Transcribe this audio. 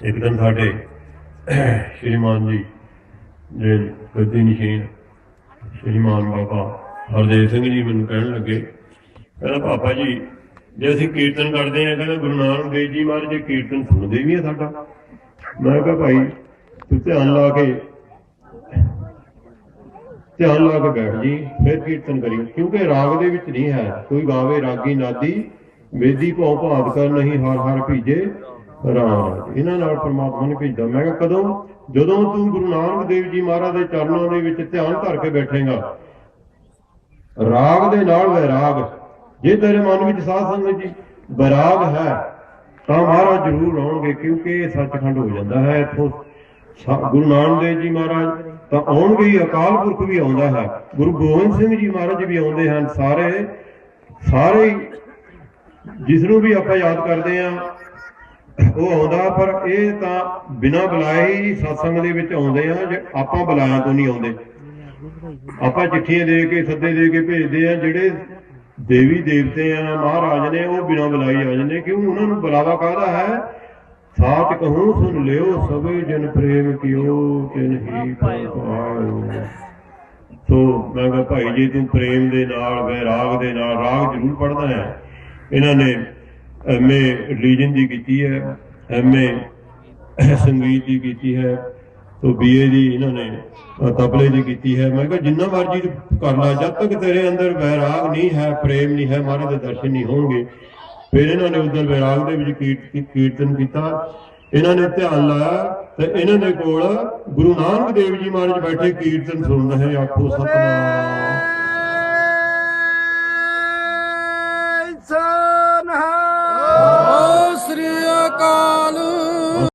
ਇੱਕ ਦਿਨ ਸਾਡੇ ਸ਼੍ਰੀਮਾਨ ਜੀ ਜੇ ਗੱਦੀ ਨਿਸ਼ੀਨ, ਸ਼੍ਰੀਮਾਨ ਬਾਬਾ ਹਰਦੇਵ ਸਿੰਘ ਜੀ ਮੈਨੂੰ ਕਹਿਣ ਲੱਗੇ, ਕਹਿੰਦਾ ਪਾਪਾ ਜੀ, ਜੇ ਅਸੀਂ ਕੀਰਤਨ ਕਰਦੇ ਆ ਕਹਿੰਦਾ, ਗੁਰੂ ਨਾਨਕ ਦੇਵ ਜੀ ਮਹਾਰਾਜ ਜੀ ਕੀਰਤਨ ਸੁਣਦੇ ਵੀ ਆ ਸਾਡਾ। ਮੈਂ ਕਿਹਾ, ਭਾਈ, ਤੂੰ ਧਿਆਨ ਲਾ ਕੇ, ਧਿਆਨ ਲਾ ਕੇ ਬੈਠ ਜੀ, ਫਿਰ ਕੀਰਤਨ ਕਰੀ ਕਿਉਂਕਿ ਰਾਗ ਦੇ ਵਿੱਚ ਨਹੀਂ ਹੈ, ਕੋਈ ਗਾਵੇ ਰਾਗੀ ਨਾਦੀ, ਵੇਦੀ ਭਉ ਭਾਵ ਕਰ ਨਹੀਂ ਹਰ ਹਰ ਭੀਜੇ ਰਾਜ। ਇਹਨਾਂ ਨਾਲ ਪ੍ਰਮਾਤਮਾ ਨੇ ਭੇਜਦਾ ਮੈਂ ਕਿਹਾ, ਕਦੋਂ? ਜਦੋਂ ਤੂੰ ਗੁਰੂ ਨਾਨਕ ਦੇਵ ਜੀ ਮਹਾਰਾਜ ਦੇ ਚਰਨਾਂ ਦੇ ਵਿੱਚ ਧਿਆਨ ਧਰ ਕੇ ਬੈਠੇਗਾ, ਰਾਗ ਦੇ ਨਾਲ ਵੈਰਾਗ। ਜੇ ਤੇਰੇ ਮਨ ਵਿੱਚ ਸਾਧ ਸੰਗਤ ਜੀ ਵੈਰਾਗ ਹੈ, ਤਾਂ ਮਹਾਰਾਜ ਜ਼ਰੂਰ ਆਉਣਗੇ, ਕਿਉਂਕਿ ਇਹ ਸੱਚਖੰਡ ਹੋ ਜਾਂਦਾ ਹੈ। ਇੱਥੋਂ ਸਾ- ਗੁਰੂ ਨਾਨਕ ਦੇਵ ਜੀ ਮਹਾਰਾਜ ਤਾਂ ਆਉਣਗੇ ਹੀ, ਅਕਾਲ ਪੁਰਖ ਵੀ ਆਉਂਦਾ ਹੈ। ਗੁਰੂ ਗੋਬਿੰਦ ਸਿੰਘ ਜੀ ਮਹਾਰਾਜ ਵੀ ਆਉਂਦੇ ਹਨ। ਸਾਰੇ ਸਾਰੇ ਹੀ, ਜਿਸ ਨੂੰ ਵੀ ਆਪਾਂ ਯਾਦ ਕਰਦੇ ਆ ਉਹ ਆਉਂਦਾ, ਪਰ ਇਹ ਤਾਂ ਬਿਨਾਂ ਬੁਲਾਏ ਹੀ ਸਤਸੰਗ ਦੇ ਵਿੱਚ ਆਉਂਦੇ ਆ, ਜੇ ਆਪਾਂ ਬੁਲਾਇਆ ਤੋਂ ਨਹੀਂ ਆਉਂਦੇ। ਆਪਾਂ ਚਿੱਠੀਆਂ ਦੇ ਕੇ, ਸੱਦੇ ਦੇ ਕੇ ਭੇਜਦੇ ਆ, ਜਿਹੜੇ ਦੇਵੀ ਦੇਵਤੇ ਆ, ਮਹਾਰਾਜ ਨੇ, ਉਹ ਬਿਨਾਂ ਬੁਲਾਈ ਆ ਜਾਂਦੇ। ਕਿਉਂ? ਉਹਨਾਂ ਨੂੰ ਬੁਲਾਵਾ ਕਾਹਦਾ ਹੈ? ਸਾਚ ਕਹੂੰ, ਸੁਣ ਲਿਓ ਸਭੇ ਜਨ ਪ੍ਰੇਮ ਕਿਓ ਤਿਨ ਹੀ ਪਾਇਓ। ਸੋ ਮੈਂ ਕਿਹਾ, ਭਾਈ ਜੀ, ਤੂੰ ਪ੍ਰੇਮ ਦੇ ਨਾਲ, ਵੈਰਾਗ ਦੇ ਨਾਲ, ਰਾਗ ਜ਼ਰੂਰ ਪੜਦਾ ਹੈ। ਇਹਨਾਂ ਨੇ ਐਮਏ ਰਿਲੀਜਨ ਦੀ ਕੀਤੀ ਹੈ ਐਮਏ ਸੰਗੀਤ ਦੀ ਕੀਤੀ ਹੈ, ਤੋ ਬੀਏ ਦੀ ਇਹਨਾਂ ਨੇ ਤਬਲੇ ਦੀ ਕੀਤੀ ਹੈ। ਮੈਂ ਕਿਹਾ ਜਿੰਨਾ ਮਰਜ਼ੀ ਕਰ ਲੈ, ਜਦ ਤੱਕ ਤੇਰੇ ਅੰਦਰ ਵੈਰਾਗ ਨਹੀਂ ਹੈ, ਪ੍ਰੇਮ ਨਹੀਂ ਹੈ, ਮਹਾਰਾਜ ਦੇ ਦਰਸ਼ਨ ਨਹੀਂ ਹੋਣਗੇ, ਫਿਰ ਇਹਨਾਂ ਨੇ ਉਧਰ ਵੈਰਾਗ ਦੇ ਵਿੱਚ ਕੀਰਤ- ਕੀਰਤਨ ਕੀਤਾ। ਇਹਨਾਂ ਨੇ ਧਿਆਨ ਲਾਇਆ ਤੇ ਇਹਨਾਂ ਦੇ ਕੋਲ ਗੁਰੂ ਨਾਨਕ ਦੇਵ ਜੀ ਮਹਾਰਾਜ ਬੈਠੇ ਕੀਰਤਨ ਸੁਣ ਰਹੇ ਆਖੋ ਸਤਨਾਮ।